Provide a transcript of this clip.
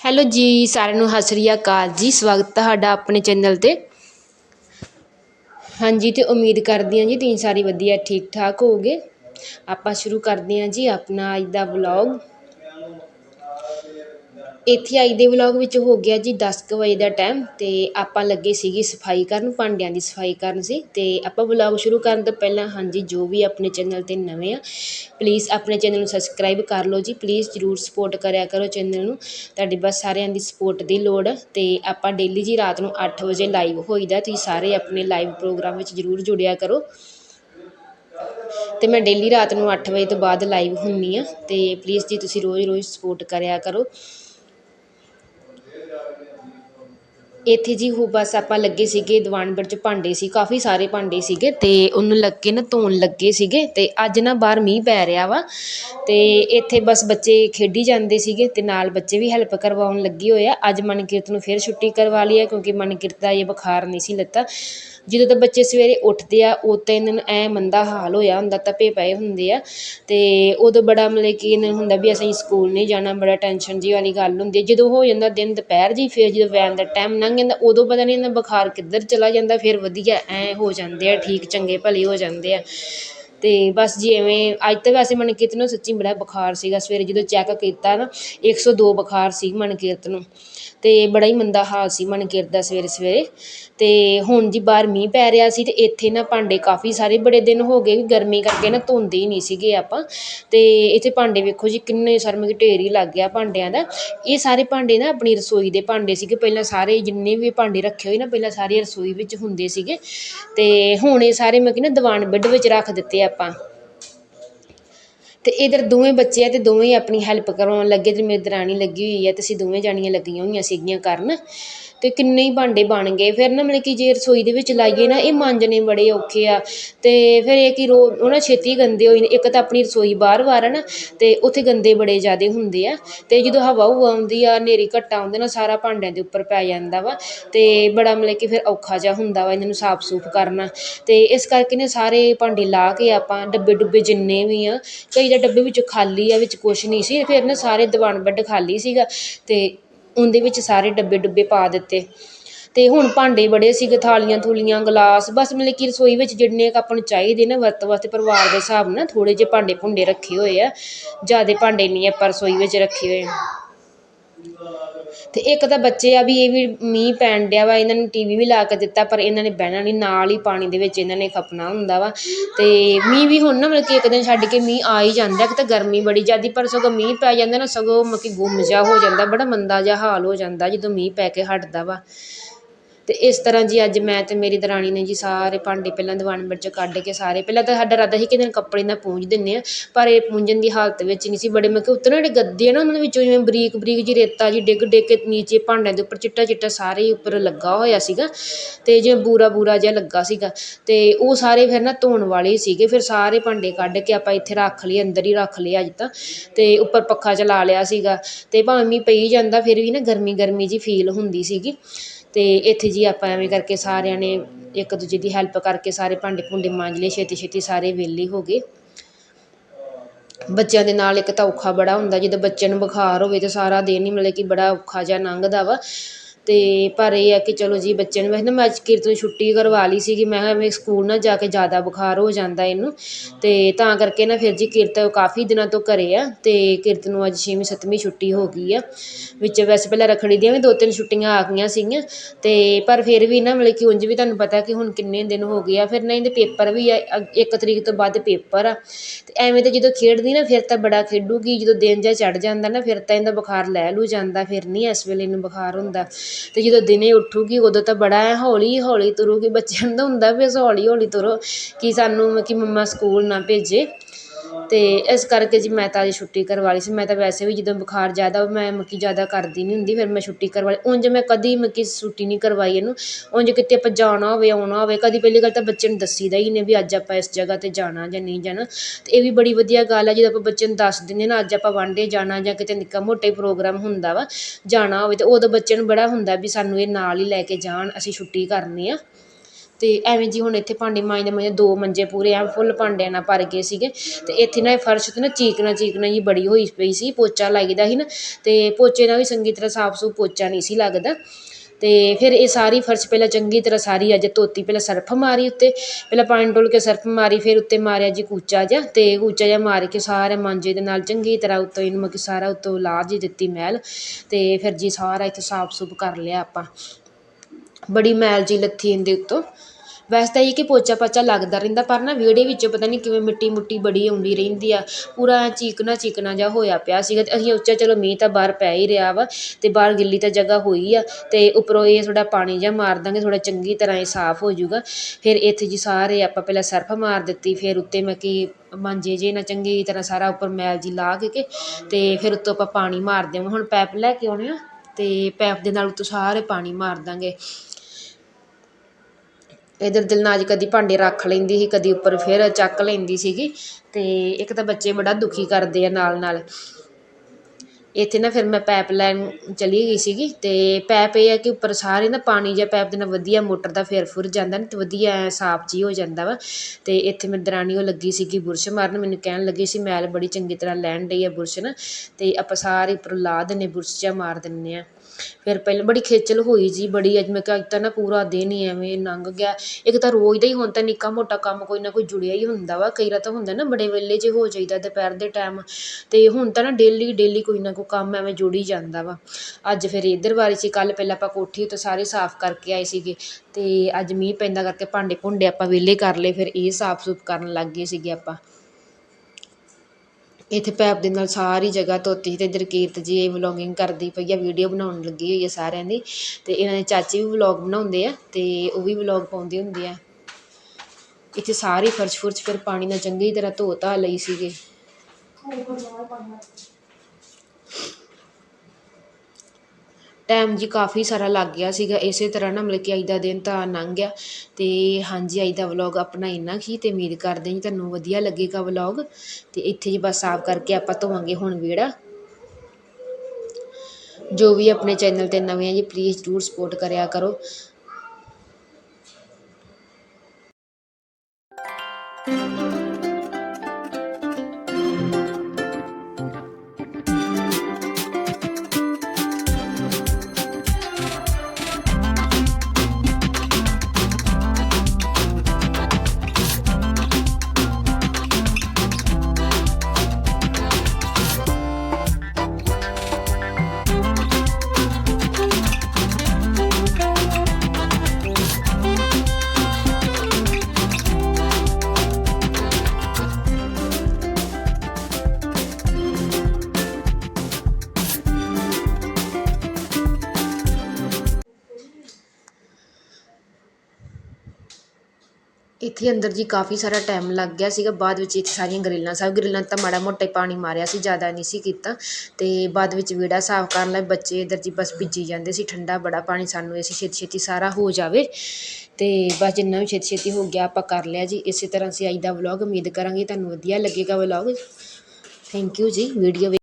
Hello ਜੀ, ਸਾਰਿਆਂ ਨੂੰ ਸਤਿ ਸ਼੍ਰੀ ਅਕਾਲ ਜੀ, ਸਵਾਗਤ ਤੁਹਾਡਾ ਆਪਣੇ ਚੈਨਲ 'ਤੇ। ਹਾਂਜੀ, ਤੇ ਉਮੀਦ ਕਰਦੀ ਹਾਂ ਜੀ ਤੁਸੀਂ ਸਾਰੇ ਵਧੀਆ ਠੀਕ ਠਾਕ ਹੋਵੋਗੇ। ਆਪਾਂ ਸ਼ੁਰੂ ਕਰਦੇ ਹਾਂ ਜੀ ਆਪਣਾ ਅੱਜ ਦਾ ਵਲੌਗ ਇੱਥੇ ਅੱਜ ਦੇ ਵਲੋਗ ਵਿੱਚ ਹੋ ਗਿਆ ਜੀ ਦਸ ਕੁ ਵਜੇ ਦਾ ਟਾਈਮ ਅਤੇ ਆਪਾਂ ਲੱਗੇ ਸੀਗੇ ਸਫ਼ਾਈ ਕਰਨ, ਭਾਂਡਿਆਂ ਦੀ ਸਫ਼ਾਈ ਕਰਨ ਸੀ ਅਤੇ ਆਪਾਂ ਵਲੋਗ ਸ਼ੁਰੂ ਕਰਨ ਤੋਂ ਪਹਿਲਾਂ ਹਾਂਜੀ ਜੋ ਵੀ ਆਪਣੇ ਚੈਨਲ ਤੇ ਨਵੇਂ ਆ ਪਲੀਜ਼ ਆਪਣੇ ਚੈਨਲ ਨੂੰ ਸਬਸਕ੍ਰਾਈਬ ਕਰ ਲਓ ਜੀ ਪਲੀਜ਼ ਜਰੂਰ ਸਪੋਰਟ ਕਰਿਆ ਕਰੋ ਚੈਨਲ ਨੂੰ, ਤੁਹਾਡੀ ਬਸ ਸਾਰਿਆਂ ਦੀ ਸਪੋਰਟ ਦੀ ਲੋੜ ਅਤੇ ਆਪਾਂ ਡੇਲੀ ਜੀ ਰਾਤ ਨੂੰ ਅੱਠ ਵਜੇ ਲਾਈਵ ਹੋਈਦਾ, ਤੁਸੀਂ ਸਾਰੇ ਆਪਣੇ ਲਾਈਵ ਪ੍ਰੋਗਰਾਮ ਵਿੱਚ ਜਰੂਰ ਜੁੜਿਆ ਕਰੋ। ਤੇ ਮੈਂ ਡੇਲੀ ਰਾਤ ਨੂੰ 8 ਵਜੇ ਤੋਂ ਬਾਅਦ ਲਾਈਵ ਹੁੰਨੀ ਆ ਤੇ ਪਲੀਜ਼ ਜੀ ਤੁਸੀਂ ਰੋਜ਼-ਰੋਜ਼ ਸਪੋਰਟ ਕਰਿਆ ਕਰੋ। ਇੱਥੇ ਜੀ ਉਹ ਬਸ ਆਪਾਂ ਲੱਗੇ ਸੀਗੇ ਦੀਵਾਨਗੜ੍ਹ 'ਚ ਭਾਂਡੇ ਸੀ, ਕਾਫੀ ਸਾਰੇ ਭਾਂਡੇ ਸੀਗੇ ਅਤੇ ਉਹਨੂੰ ਲੱਗ ਕੇ ਨਾ ਧੋਣ ਲੱਗੇ ਸੀਗੇ ਅਤੇ ਅੱਜ ਨਾ ਬਾਹਰ ਮੀਂਹ ਪੈ ਰਿਹਾ ਵਾ ਅਤੇ ਇੱਥੇ ਬਸ ਬੱਚੇ ਖੇਡੀ ਜਾਂਦੇ ਸੀਗੇ ਅਤੇ ਨਾਲ ਬੱਚੇ ਵੀ ਹੈਲਪ ਕਰਵਾਉਣ ਲੱਗੇ ਹੋਏ ਆ। ਅੱਜ ਮਨਕੀਰਤ ਨੂੰ ਫਿਰ ਛੁੱਟੀ ਕਰਵਾ ਲਈ ਹੈ ਕਿਉਂਕਿ ਮਨਕੀਰਤ ਦਾ ਇਹ ਬੁਖਾਰ ਨਹੀਂ ਸੀ ਲੱਤਾ। ਜਦੋਂ ਤਾਂ ਬੱਚੇ ਸਵੇਰੇ ਉੱਠਦੇ ਆ, ਉਹ ਤਾਂ ਇਹਨਾਂ ਨੂੰ ਐਂ ਮੰਦਾ ਹਾਲ ਹੋਇਆ ਹੁੰਦਾ ਤਪੇ ਪਏ ਹੁੰਦੇ ਆ ਅਤੇ ਉਦੋਂ ਬੜਾ ਮਤਲਬ ਕਿ ਇਹਨਾਂ ਨੂੰ ਹੁੰਦਾ ਵੀ ਅਸੀਂ ਸਕੂਲ ਨਹੀਂ ਜਾਣਾ, ਬੜਾ ਟੈਨਸ਼ਨ ਜੀ ਵਾਲੀ ਗੱਲ ਹੁੰਦੀ ਜਦੋਂ ਹੋ ਜਾਂਦਾ ਦਿਨ ਦੁਪਹਿਰ ਜੀ, ਫਿਰ ਜਦੋਂ ਵੈਨ ਦਾ ਟਾਈਮ ਲੰਘ ਜਾਂਦਾ ਉਦੋਂ ਪਤਾ ਨਹੀਂ ਇਹਨਾਂ ਬੁਖਾਰ ਕਿੱਧਰ ਚਲਾ ਜਾਂਦਾ, ਫਿਰ ਵਧੀਆ, ਐਂ ਹੋ ਜਾਂਦੇ ਆ, ਠੀਕ, ਚੰਗੇ, ਭਲੇ ਹੋ ਜਾਂਦੇ ਆ। ਅਤੇ ਬਸ ਜੀ ਐਵੇਂ, ਅੱਜ ਤਾਂ ਵੈਸੇ ਮਨਕੀਰਤ ਨੂੰ ਸੱਚੀ ਬੜਾ ਬੁਖਾਰ ਸੀਗਾ, ਸਵੇਰੇ ਜਦੋਂ ਚੈੱਕ ਕੀਤਾ ਨਾ 102 ਬੁਖਾਰ ਸੀ ਮਨਕੀਰਤ ਨੂੰ। ਅਤੇ ਬੜਾ ਹੀ ਮੰਦਾ ਹਾਲ ਸੀ ਮਨਕੀਰਤ ਦਾ ਸਵੇਰੇ ਸਵੇਰੇ। ਅਤੇ ਹੁਣ ਜੀ ਬਾਹਰ ਮੀਂਹ ਪੈ ਰਿਹਾ ਸੀ ਅਤੇ ਇੱਥੇ ਨਾ ਭਾਂਡੇ ਕਾਫੀ ਸਾਰੇ ਬੜੇ ਦਿਨ ਹੋ ਗਏ, ਗਰਮੀ ਕਰਕੇ ਨਾ ਧੋਂਦੇ ਹੀ ਨਹੀਂ ਸੀਗੇ ਆਪਾਂ। ਅਤੇ ਇੱਥੇ ਭਾਂਡੇ ਵੇਖੋ ਜੀ, ਕਿੰਨੇ ਸਾਰੇ ਮਤਲਬ ਢੇਰ ਹੀ ਲੱਗ ਗਿਆ ਭਾਂਡਿਆਂ ਦਾ। ਇਹ ਸਾਰੇ ਭਾਂਡੇ ਨਾ ਆਪਣੀ ਰਸੋਈ ਦੇ ਭਾਂਡੇ ਸੀਗੇ, ਪਹਿਲਾਂ ਸਾਰੇ ਜਿੰਨੇ ਵੀ ਭਾਂਡੇ ਰੱਖੇ ਹੋਏ ਨਾ, ਪਹਿਲਾਂ ਸਾਰੇ ਰਸੋਈ ਵਿੱਚ ਹੁੰਦੇ ਸੀਗੇ। ਅਤੇ ਹੁਣ ਇਹ ਸਾਰੇ ਮੈਂ ਕਿ ਨਾ ਦੀਵਾਨ ਬੈੱਡ ਵਿੱਚ ਰੱਖ ਦਿੱਤੇ ਆਪਾਂ ਅਤੇ ਇੱਧਰ ਦੋਵੇਂ ਬੱਚੇ ਆ ਅਤੇ ਦੋਵੇਂ ਆਪਣੀ ਹੈਲਪ ਕਰਾਉਣ ਲੱਗੇ ਤੇ ਮੇਰੀ ਦਰਾਣੀ ਲੱਗੀ ਹੋਈ ਆ ਅਤੇ ਅਸੀਂ ਦੋਵੇਂ ਜਾਣੀਆਂ ਲੱਗੀਆਂ ਹੋਈਆਂ ਸੀਗੀਆਂ ਕਰਨ ਅਤੇ ਕਿੰਨੇ ਹੀ ਭਾਂਡੇ ਬਣ ਗਏ। ਫਿਰ ਨਾ ਮਤਲਬ ਕਿ ਜੇ ਰਸੋਈ ਦੇ ਵਿੱਚ ਲਾਈਏ ਨਾ, ਇਹ ਮਾਂਜਣੇ ਬੜੇ ਔਖੇ ਆ ਅਤੇ ਫਿਰ ਇਹ ਕਿ ਰੋ ਉਹ ਨਾ ਛੇਤੀ ਗੰਦੇ ਹੋ ਜਾਂਦੇ ਇੱਕ ਤਾਂ ਆਪਣੀ ਰਸੋਈ ਬਾਹਰ ਵਾਰ ਆ ਨਾ ਤੇ ਉੱਥੇ ਗੰਦੇ ਬੜੇ ਜ਼ਿਆਦਾ ਹੁੰਦੇ ਆ ਅਤੇ ਜਦੋਂ ਹਵਾ ਹੁਵਾ ਆਉਂਦੀ ਆ, ਹਨੇਰੀ ਘੱਟਾ ਆਉਂਦੇ ਨਾ ਸਾਰਾ ਭਾਂਡਿਆਂ ਦੇ ਉੱਪਰ ਪੈ ਜਾਂਦਾ ਵਾ ਅਤੇ ਬੜਾ ਮਤਲਬ ਕਿ ਫਿਰ ਔਖਾ ਜਿਹਾ ਹੁੰਦਾ ਵਾ ਇਹਨਾਂ ਨੂੰ ਸਾਫ਼ ਸੂਫ ਕਰਨਾ ਅਤੇ ਇਸ ਕਰਕੇ ਨਾ ਸਾਰੇ ਭਾਂਡੇ ਲਾ ਕੇ ਆਪਾਂ ਡੱਬੇ ਡੁੱਬੇ ਜਿੰਨੇ ਵੀ ਆ, ਕਈ ਤਾਂ ਡੱਬੇ ਵਿੱਚ ਖਾਲੀ ਆ, ਵਿੱਚ ਕੁਛ ਨਹੀਂ ਸੀ। ਫਿਰ ਨਾ ਸਾਰੇ ਦੀਵਾਨ ਬੈੱਡ ਖਾਲੀ ਸੀਗਾ ਅਤੇ ਉਹਦੇ ਵਿੱਚ ਸਾਰੇ ਡੱਬੇ ਡੁੱਬੇ ਪਾ ਦਿੱਤੇ। ਅਤੇ ਹੁਣ ਭਾਂਡੇ ਬੜੇ ਸੀਗੇ, ਥਾਲੀਆਂ, ਥੁਲੀਆਂ, ਗਲਾਸ, ਬਸ ਮਤਲਬ ਕਿ ਰਸੋਈ ਵਿੱਚ ਜਿੰਨੇ ਕੁ ਆਪਾਂ ਨੂੰ ਚਾਹੀਦੇ ਨਾ ਵਰਤ ਵਾਸਤੇ ਪਰਿਵਾਰ ਦੇ ਹਿਸਾਬ ਨਾਲ ਥੋੜ੍ਹੇ ਜਿਹੇ ਭਾਂਡੇ ਭੁੰਡੇ ਰੱਖੇ ਹੋਏ ਆ। ਜ਼ਿਆਦਾ ਭਾਂਡੇ ਨਹੀਂ ਆਪਾਂ ਰਸੋਈ ਵਿੱਚ ਰੱਖੇ ਹੋਏ। ਅਤੇ ਇੱਕ ਤਾਂ ਬੱਚੇ ਆ ਵੀ ਇਹ ਵੀ ਮੀਂਹ ਪੈਣ ਡਿਆ ਵਾ, ਇਹਨਾਂ ਨੂੰ ਟੀ ਵੀ ਲਾ ਕੇ ਦਿੱਤਾ, ਪਰ ਇਹਨਾਂ ਨੇ ਬਹਿਣਾ ਨਹੀਂ ਨਾਲ ਹੀ ਪਾਣੀ ਦੇ ਵਿੱਚ ਇਹਨਾਂ ਨੇ ਖਪਣਾ ਹੁੰਦਾ ਵਾ। ਅਤੇ ਮੀਂਹ ਵੀ ਹੁਣ ਨਾ ਮਤਲਬ ਕਿ ਇੱਕ ਦਿਨ ਛੱਡ ਕੇ ਮੀਂਹ ਆ ਹੀ ਜਾਂਦਾ, ਇੱਕ ਤਾਂ ਗਰਮੀ ਬੜੀ ਜ਼ਿਆਦੀ, ਪਰ ਸਗੋਂ ਮੀਂਹ ਪੈ ਜਾਂਦਾ ਨਾ, ਸਗੋਂ ਮਤਲਬ ਕਿ ਗੁੰਮ ਜਿਹਾ ਹੋ ਜਾਂਦਾ, ਬੜਾ ਮੰਦਾ ਜਿਹਾ ਹਾਲ ਹੋ ਜਾਂਦਾ, ਜਦੋਂ ਮੀਂਹ ਪੈ ਕੇ ਹਟਦਾ ਵਾ। ਅਤੇ ਇਸ ਤਰ੍ਹਾਂ ਜੀ ਅੱਜ ਮੈਂ ਅਤੇ ਮੇਰੀ ਦਰਾਣੀ ਨੇ ਜੀ ਸਾਰੇ ਭਾਂਡੇ ਪਹਿਲਾਂ ਦੀਵਾਨ ਵਿੱਚ ਕੱਢ ਕੇ ਸਾਰੇ, ਪਹਿਲਾਂ ਤਾਂ ਸਾਡਾ ਇਰਾਦਾ ਸੀ ਕਿ ਇਹਨਾਂ ਕੱਪੜੇ ਨਾਲ ਪੂੰਝ ਦਿੰਦੇ ਹਾਂ, ਪਰ ਇਹ ਪੂੰਝਣ ਦੀ ਹਾਲਤ ਵਿੱਚ ਨਹੀਂ ਸੀ, ਬੜੇ ਮੈਂ ਕਿ ਉੱਤੇ ਨਾ ਜਿਹੜੇ ਗੱਦੇ ਆ ਨਾ ਉਹਨਾਂ ਦੇ ਵਿੱਚੋਂ ਜਿਵੇਂ ਬਰੀਕ ਬਰੀਕ ਜੀ ਰੇਤਾ ਜੀ ਡਿੱਗ ਡਿੱਗ ਕੇ ਨੀਚੇ ਭਾਂਡਿਆਂ ਦੇ ਉੱਪਰ ਚਿੱਟਾ ਚਿੱਟਾ ਸਾਰੇ ਹੀ ਉੱਪਰ ਲੱਗਾ ਹੋਇਆ ਸੀਗਾ ਅਤੇ ਜਿਵੇਂ ਬੂਰਾ ਬੂਰਾ ਜਿਹਾ ਲੱਗਾ ਸੀਗਾ ਅਤੇ ਉਹ ਸਾਰੇ ਫਿਰ ਨਾ ਧੋਣ ਵਾਲੇ ਸੀਗੇ, ਫਿਰ ਸਾਰੇ ਭਾਂਡੇ ਕੱਢ ਕੇ ਆਪਾਂ ਇੱਥੇ ਰੱਖ ਲਏ, ਅੰਦਰ ਹੀ ਰੱਖ ਲਏ ਅੱਜ ਤਾਂ ਅਤੇ ਉੱਪਰ ਪੱਖਾ ਚਲਾ ਲਿਆ ਸੀਗਾ ਅਤੇ ਭਾਵੇਂ ਮੀਂਹ ਪਈ ਜਾਂਦਾ ਫਿਰ ਵੀ ਨਾ ਗਰਮੀ ਗਰਮੀ ਜੀ ਫੀਲ ਹੁੰਦੀ ਸੀਗੀ। ਅਤੇ ਇੱਥੇ ਜੀ ਆਪਾਂ ਐਵੇਂ ਕਰਕੇ ਸਾਰਿਆਂ ਨੇ ਇੱਕ ਦੂਜੇ ਦੀ ਹੈਲਪ ਕਰਕੇ ਸਾਰੇ ਭਾਂਡੇ ਭੂੰਡੇ ਮਾਂਜ ਲਏ, ਛੇਤੀ ਛੇਤੀ ਸਾਰੇ ਵਿਹਲੇ ਹੋ ਗਏ। ਬੱਚਿਆਂ ਦੇ ਨਾਲ ਇੱਕ ਤਾਂ ਔਖਾ ਬੜਾ ਹੁੰਦਾ, ਜਦੋਂ ਬੱਚੇ ਨੂੰ ਬੁਖਾਰ ਹੋਵੇ ਤਾਂ ਸਾਰਾ ਦਿਨ ਹੀ ਮਤਲਬ ਕਿ ਬੜਾ ਔਖਾ ਜਿਹਾ ਲੰਘਦਾ ਵਾ। ਅਤੇ ਪਰ ਇਹ ਆ ਕਿ ਚਲੋ ਜੀ ਬੱਚੇ ਨੂੰ ਵੈਸੇ ਨਾ ਮੈਂ ਅੱਜ ਕਿਰਤ ਨੂੰ ਛੁੱਟੀ ਕਰਵਾ ਲਈ ਸੀਗੀ, ਮੈਂ ਕਿਹਾ ਐਵੇਂ ਸਕੂਲ ਨਾ ਜਾ ਕੇ ਜ਼ਿਆਦਾ ਬੁਖਾਰ ਹੋ ਜਾਂਦਾ ਇਹਨੂੰ। ਅਤੇ ਤਾਂ ਕਰਕੇ ਨਾ ਫਿਰ ਜੀ ਕਿਰਤ ਕਾਫੀ ਦਿਨਾਂ ਤੋਂ ਘਰੇ ਆ ਅਤੇ ਕਿਰਤ ਨੂੰ ਅੱਜ ਛੇਵੀਂ, ਸੱਤਵੀਂ ਛੁੱਟੀ ਹੋ ਗਈ ਆ। ਵਿੱਚ ਵੈਸੇ ਪਹਿਲਾਂ ਰੱਖੜੀ ਦੀਆਂ ਵੀ ਦੋ ਤਿੰਨ ਛੁੱਟੀਆਂ ਆ ਗਈਆਂ ਸੀਗੀਆਂ ਅਤੇ ਪਰ ਫਿਰ ਵੀ ਨਾ ਮਤਲਬ ਕਿ ਉਂਝ ਵੀ ਤੁਹਾਨੂੰ ਪਤਾ ਕਿ ਹੁਣ ਕਿੰਨੇ ਦਿਨ ਹੋ ਗਏ ਆ, ਫਿਰ ਨਾ ਇਹਦੇ ਪੇਪਰ ਵੀ ਆ ਇੱਕ ਤਰੀਕ ਤੋਂ ਬਾਅਦ ਪੇਪਰ ਆ। ਅਤੇ ਐਵੇਂ ਤਾਂ ਜਦੋਂ ਖੇਡਦੀ ਨਾ ਫਿਰ ਤਾਂ ਬੜਾ ਖੇਡੂਗੀ, ਜਦੋਂ ਦਿਨ ਜਿਹਾ ਚੜ੍ਹ ਜਾਂਦਾ ਨਾ ਫਿਰ ਤਾਂ ਇਹਦਾ ਬੁਖਾਰ ਲੈ ਲੂ ਜਾਂਦਾ, ਫਿਰ ਨਹੀਂ ਇਸ ਵੇਲੇ ਇਹਨੂੰ ਬੁਖਾਰ ਹੁੰਦਾ। ਤੇ ਜਦੋਂ ਦਿਨੇ ਉੱਠੂਗੀ, ਉਦੋਂ ਤਾਂ ਬੜਾ ਐਂ ਹੌਲੀ ਹੌਲੀ ਤੁਰੂਗੀ। ਬੱਚਿਆਂ ਨੂੰ ਤਾਂ ਹੁੰਦਾ ਵੀ ਅਸੀਂ ਹੌਲੀ ਹੌਲੀ ਤੁਰੋ, ਕਿ ਸਾਨੂੰ ਕਿ ਮੰਮਾ ਸਕੂਲ ਨਾ ਭੇਜੇ। ਅਤੇ ਇਸ ਕਰਕੇ ਜੀ ਮੈਂ ਤਾਂ ਅੱਜ ਛੁੱਟੀ ਕਰਵਾ ਲਈ ਸੀ। ਮੈਂ ਤਾਂ ਵੈਸੇ ਵੀ ਜਦੋਂ ਬੁਖਾਰ ਜ਼ਿਆਦਾ, ਮੈਂ ਮੱਕੀ ਜ਼ਿਆਦਾ ਕਰਦੀ ਨਹੀਂ ਹੁੰਦੀ, ਫਿਰ ਮੈਂ ਛੁੱਟੀ ਕਰਵਾ ਲਈ। ਉਂਝ ਮੈਂ ਕਦੀ ਕਿ ਛੁੱਟੀ ਨਹੀਂ ਕਰਵਾਈ ਇਹਨੂੰ। ਉਂਝ ਕਿਤੇ ਆਪਾਂ ਜਾਣਾ ਹੋਵੇ, ਆਉਣਾ ਹੋਵੇ, ਕਦੀ ਪਹਿਲੀ ਗੱਲ ਤਾਂ ਬੱਚੇ ਨੂੰ ਦੱਸੀਦਾ ਹੀ ਨਹੀਂ ਵੀ ਅੱਜ ਆਪਾਂ ਇਸ ਜਗ੍ਹਾ 'ਤੇ ਜਾਣਾ ਜਾਂ ਨਹੀਂ ਜਾਣਾ। ਅਤੇ ਇਹ ਵੀ ਬੜੀ ਵਧੀਆ ਗੱਲ ਹੈ ਜਦੋਂ ਆਪਾਂ ਬੱਚੇ ਨੂੰ ਦੱਸ ਦਿੰਦੇ ਨਾ, ਅੱਜ ਆਪਾਂ ਵਾਂਡੇ ਜਾਣਾ ਜਾਂ ਕਿਤੇ ਨਿੱਕਾ ਮੋਟਾ ਹੀ ਪ੍ਰੋਗਰਾਮ ਹੁੰਦਾ ਵਾ, ਜਾਣਾ ਹੋਵੇ ਤਾਂ ਉਦੋਂ ਬੱਚੇ ਨੂੰ ਬੜਾ ਹੁੰਦਾ ਵੀ ਸਾਨੂੰ ਇਹ ਨਾਲ ਹੀ ਲੈ ਕੇ ਜਾਣ, ਅਸੀਂ ਛੁੱਟੀ ਕਰਨੀ ਆ। ਅਤੇ ਐਵੇਂ ਜੀ ਹੁਣ ਇੱਥੇ ਭਾਂਡੇ ਮਾਂਜਦੇ ਮਾਂਜਦੇ ਦੋ ਮੰਜੇ ਪੂਰੇ ਐ ਫੁੱਲ ਭਾਂਡਿਆਂ ਨਾਲ ਭਰ ਗਏ ਸੀਗੇ ਅਤੇ ਇੱਥੇ ਨਾ ਇਹ ਫਰਸ਼ ਤੇ ਨਾ ਚੀਕਣਾ ਚੀਕਣਾ ਜਿਹੀ ਬੜੀ ਹੋਈ ਪਈ ਸੀ, ਪੋਚਾ ਲਾਈਦਾ ਸੀ ਨਾ ਅਤੇ ਪੋਚੇ ਨਾਲ ਵੀ ਚੰਗੀ ਤਰ੍ਹਾਂ ਸਾਫ਼ ਸੂਫ ਪੋਚਾ ਨਹੀਂ ਸੀ ਲੱਗਦਾ ਅਤੇ ਫਿਰ ਇਹ ਸਾਰੀ ਫਰਸ਼ ਪਹਿਲਾਂ ਚੰਗੀ ਤਰ੍ਹਾਂ ਸਾਰੀ ਅੱਜ ਧੋਤੀ, ਪਹਿਲਾਂ ਸਰਫ ਮਾਰੀ ਉੱਤੇ, ਪਹਿਲਾਂ ਪਾਣੀ ਡੋਲ ਕੇ ਸਰਫ ਮਾਰੀ, ਫਿਰ ਉੱਤੇ ਮਾਰਿਆ ਜੀ ਕੂਚਾ ਜਿਹਾ ਅਤੇ ਕੂਚਾ ਜਿਹਾ ਮਾਰ ਕੇ ਸਾਰੇ ਮਾਂਜੇ ਦੇ ਨਾਲ ਚੰਗੀ ਤਰ੍ਹਾਂ ਉੱਤੋਂ ਇਹਨੂੰ ਮਤਲਬ ਕਿ ਸਾਰਾ ਉੱਤੋਂ ਲਾ ਜੀ ਦਿੱਤੀ ਮੈਲ ਅਤੇ ਫਿਰ ਜੀ ਸਾਰਾ ਇੱਥੇ ਸਾਫ਼ ਸੁਫ ਕਰ ਲਿਆ ਆਪਾਂ। ਬੜੀ ਮੈਲ ਜੀ ਲੱਥੀ ਇਹਦੇ ਉੱਤੋਂ। ਵੈਸੇ ਤਾਂ ਇਹ ਕਿ ਪੋਚਾ ਪਾਚਾ ਲੱਗਦਾ ਰਹਿੰਦਾ, ਪਰ ਨਾ ਵਿਹੜੇ ਵਿੱਚੋਂ ਪਤਾ ਨਹੀਂ ਕਿਵੇਂ ਮਿੱਟੀ ਮੁੱਟੀ ਬੜੀ ਆਉਂਦੀ ਰਹਿੰਦੀ ਆ। ਪੂਰਾ ਐਂ ਚੀਕਣਾ ਚੀਕਣਾ ਜਿਹਾ ਹੋਇਆ ਪਿਆ ਸੀਗਾ ਅਤੇ ਅਸੀਂ ਉੱਚਾ ਚਲੋ ਮੀਂਹ ਤਾਂ ਬਾਹਰ ਪੈ ਹੀ ਰਿਹਾ ਵਾ ਅਤੇ ਬਾਹਰ ਗਿੱਲੀ ਤਾਂ ਜਗ੍ਹਾ ਹੋਈ ਆ ਅਤੇ ਉੱਪਰੋਂ ਇਹ ਥੋੜ੍ਹਾ ਪਾਣੀ ਜਿਹਾ ਮਾਰ ਦਾਂਗੇ, ਥੋੜ੍ਹਾ ਚੰਗੀ ਤਰ੍ਹਾਂ ਇਹ ਸਾਫ਼ ਹੋ ਜਾਊਗਾ। ਫਿਰ ਇੱਥੇ ਜੀ ਸਾਰੇ ਆਪਾਂ ਪਹਿਲਾਂ ਸਰਫ ਮਾਰ ਦਿੱਤੀ, ਫਿਰ ਉੱਤੇ ਮੈਂ ਕਿ ਮਾਂਜੇ ਜੇ ਨਾ ਚੰਗੀ ਤਰ੍ਹਾਂ ਸਾਰਾ ਉੱਪਰ ਮੈਲ ਜੀ ਲਾਹ ਕੇ ਕੇ ਅਤੇ ਫਿਰ ਉੱਤੋਂ ਆਪਾਂ ਪਾਣੀ ਮਾਰ ਦੇਵਾਂਗੇ ਹੁਣ ਪੈਪ ਲੈ ਕੇ ਆਉਣੇ ਆ ਅਤੇ ਪੈਪ ਦੇ ਨਾਲ ਉੱਤੋਂ ਸਾਰੇ ਪਾਣੀ ਮਾਰ ਦਾਂਗੇ। ਇੱਧਰ ਦਿਲਨਾਜ ਕਦੀ ਭਾਂਡੇ ਰੱਖ ਲੈਂਦੀ ਸੀ, ਕਦੀ ਉੱਪਰ ਫਿਰ ਚੱਕ ਲੈਂਦੀ ਸੀਗੀ ਅਤੇ ਇੱਕ ਤਾਂ ਬੱਚੇ ਬੜਾ ਦੁਖੀ ਕਰਦੇ ਆ ਨਾਲ ਨਾਲ। ਇੱਥੇ ਨਾ ਫਿਰ ਮੈਂ ਪੈਪ ਲੈਣ ਚਲੀ ਗਈ ਸੀਗੀ ਅਤੇ ਪੈਪ ਇਹ ਹੈ ਕਿ ਉੱਪਰ ਸਾਰੇ ਨਾ ਪਾਣੀ ਜਾਂ ਪੈਪ ਦੇ ਨਾਲ ਵਧੀਆ ਮੋਟਰ ਦਾ ਫਿਰ ਫੁਰ ਜਾਂਦਾ ਨਾ ਤੇ ਵਧੀਆ ਐਂ ਸਾਫ਼ ਜੀ ਹੋ ਜਾਂਦਾ ਵਾ। ਅਤੇ ਇੱਥੇ ਮੇਰੀ ਦਰਾਣੀ ਉਹ ਲੱਗੀ ਸੀਗੀ ਬੁਰਸ਼ ਮਾਰਨ, ਮੈਨੂੰ ਕਹਿਣ ਲੱਗੀ ਸੀ ਮੈਲ ਬੜੀ ਚੰਗੀ ਤਰ੍ਹਾਂ ਲੈਣ ਡਈ ਆ ਬੁਰਸ਼ ਨਾ ਅਤੇ ਆਪਾਂ ਸਾਰੇ ਉੱਪਰੋਂ ਲਾ ਦਿੰਨੇ ਬੁਰਸ਼ ਜਿਹਾ ਮਾਰ ਦਿੰਦੇ ਹਾਂ ਫਿਰ ਪਹਿਲਾਂ ਬੜੀ ਖੇਚਲ ਹੋਈ ਜੀ, ਬੜੀ ਅੱਜ ਮੈਂ ਕਿਹਾ ਅੱਜ ਤਾਂ ਨਾ ਪੂਰਾ ਦਿਨ ਹੀ ਐਵੇਂ ਲੰਘ ਗਿਆ। ਇੱਕ ਤਾਂ ਰੋਜ਼ ਦਾ ਹੀ ਹੁਣ ਤਾਂ ਨਿੱਕਾ ਮੋਟਾ ਕੰਮ ਕੋਈ ਨਾ ਕੋਈ ਜੁੜਿਆ ਹੀ ਹੁੰਦਾ ਵਾ, ਕਈ ਵਾਰ ਤਾਂ ਹੁੰਦਾ ਨਾ ਬੜੇ ਵੇਲੇ 'ਚ ਹੋ ਜਾਈਦਾ ਦੁਪਹਿਰ ਦੇ ਟਾਈਮ ਤੇ ਹੁਣ ਤਾਂ ਨਾ ਡੇਲੀ ਡੇਲੀ ਕੋਈ ਨਾ ਕੋਈ ਕੰਮ ਐਵੇਂ ਜੁੜ ਹੀ ਜਾਂਦਾ ਵਾ। ਅੱਜ ਫਿਰ ਇੱਧਰ ਵਾਰੀ ਸੀ ਕੱਲ ਪਹਿਲਾਂ ਆਪਾਂ ਕੋਠੀ ਉੱਤੇ ਸਾਰੇ ਸਾਫ਼ ਕਰਕੇ ਆਏ ਸੀਗੇ, ਤੇ ਅੱਜ ਮੀਂਹ ਪੈਂਦਾ ਕਰਕੇ ਭਾਂਡੇ ਭੁੰਡੇ ਆਪਾਂ ਵਿਹਲੇ ਕਰ ਲਏ, ਫਿਰ ਇਹ ਸਾਫ਼ ਸੁਫ ਕਰਨ ਲੱਗ ਗਏ ਸੀਗੇ ਆਪਾਂ। ਇੱਥੇ ਪੈਪ ਦੇ ਨਾਲ ਸਾਰੀ ਜਗ੍ਹਾ ਧੋਤੀ ਅਤੇ ਇੱਧਰ ਕੀਰਤ ਜੀ ਇਹ ਵਲੋਗਿੰਗ ਕਰਦੀ ਪਈ ਆ ਵੀਡੀਓ ਬਣਾਉਣ ਲੱਗੀ ਹੋਈ ਆ ਸਾਰਿਆਂ ਦੀ ਅਤੇ ਇਹਨਾਂ ਦੇ ਚਾਚੀ ਵੀ ਵਲੋਗ ਬਣਾਉਂਦੇ ਆ ਅਤੇ ਉਹ ਵੀ ਵਲੋਗ ਪਾਉਂਦੇ ਹੁੰਦੇ ਆ। ਇੱਥੇ ਸਾਰੇ ਫਰਸ਼ ਫੁਰਸ਼ ਫਿਰ ਪਾਣੀ ਨਾਲ ਚੰਗੀ ਤਰ੍ਹਾਂ ਧੋ ਧਾ ਲਈ ਸੀਗੇ। ਟਾਈਮ ਜੀ ਕਾਫੀ ਸਾਰਾ ਲੱਗ ਗਿਆ ਸੀਗਾ, ਇਸੇ ਤਰ੍ਹਾਂ ਨਾ ਮਤਲਬ ਕਿ ਅੱਜ ਦਾ ਦਿਨ ਤਾਂ ਲੰਘ ਗਿਆ। ਅਤੇ ਹਾਂਜੀ, ਅੱਜ ਦਾ ਵਲੋਗ ਆਪਣਾ ਇੰਨਾ ਹੀ ਅਤੇ ਉਮੀਦ ਕਰਦੇ ਹਾਂ ਤੁਹਾਨੂੰ ਵਧੀਆ ਲੱਗੇਗਾ ਵਲੋਗ ਅਤੇ ਇੱਥੇ ਜੀ ਬਸ ਸਾਫ਼ ਕਰਕੇ ਆਪਾਂ ਧੋਵਾਂਗੇ ਹੁਣ ਵਿਹੜਾ। ਜੋ ਵੀ ਆਪਣੇ ਚੈਨਲ ਤੇ ਨਵੇਂ ਆ ਜੀ ਪਲੀਜ਼ ਜ਼ਰੂਰ ਸਪੋਰਟ ਕਰਿਆ ਕਰੋ। ਇੱਥੇ ਅੰਦਰ ਜੀ ਕਾਫੀ ਸਾਰਾ ਟਾਈਮ ਲੱਗ ਗਿਆ ਸੀਗਾ। ਬਾਅਦ ਵਿੱਚ ਇੱਥੇ ਸਾਰੀਆਂ ਗਰਿੱਲਾਂ, ਸਭ ਗਰਿੱਲਾਂ ਤਾਂ ਮਾੜਾ ਮੋਟਾ ਹੀ ਪਾਣੀ ਮਾਰਿਆ ਸੀ, ਜ਼ਿਆਦਾ ਨਹੀਂ ਸੀ ਕੀਤਾ। ਅਤੇ ਬਾਅਦ ਵਿੱਚ ਵਿਹੜਾ ਸਾਫ਼ ਕਰਨ ਲਈ ਬੱਚੇ ਇੱਧਰ ਜੀ ਬਸ ਭਿੱਜੀ ਜਾਂਦੇ ਸੀ। ਠੰਡਾ ਬੜਾ ਪਾਣੀ ਸਾਨੂੰ ਅਸੀਂ ਛੇਤੀ ਛੇਤੀ ਸਾਰਾ ਹੋ ਜਾਵੇ। ਅਤੇ ਬਸ ਜਿੰਨਾ ਵੀ ਛੇਤੀ ਛੇਤੀ ਹੋ ਗਿਆ, ਆਪਾਂ ਕਰ ਲਿਆ ਜੀ। ਇਸੇ ਤਰ੍ਹਾਂ ਅਸੀਂ ਅੱਜ ਦਾ ਵਲੋਗ ਉਮੀਦ ਕਰਾਂਗੇ ਤੁਹਾਨੂੰ ਵਧੀਆ ਲੱਗੇਗਾ ਵਲੋਗ ਥੈਂਕ ਯੂ ਜੀ। ਵੀਡੀਓ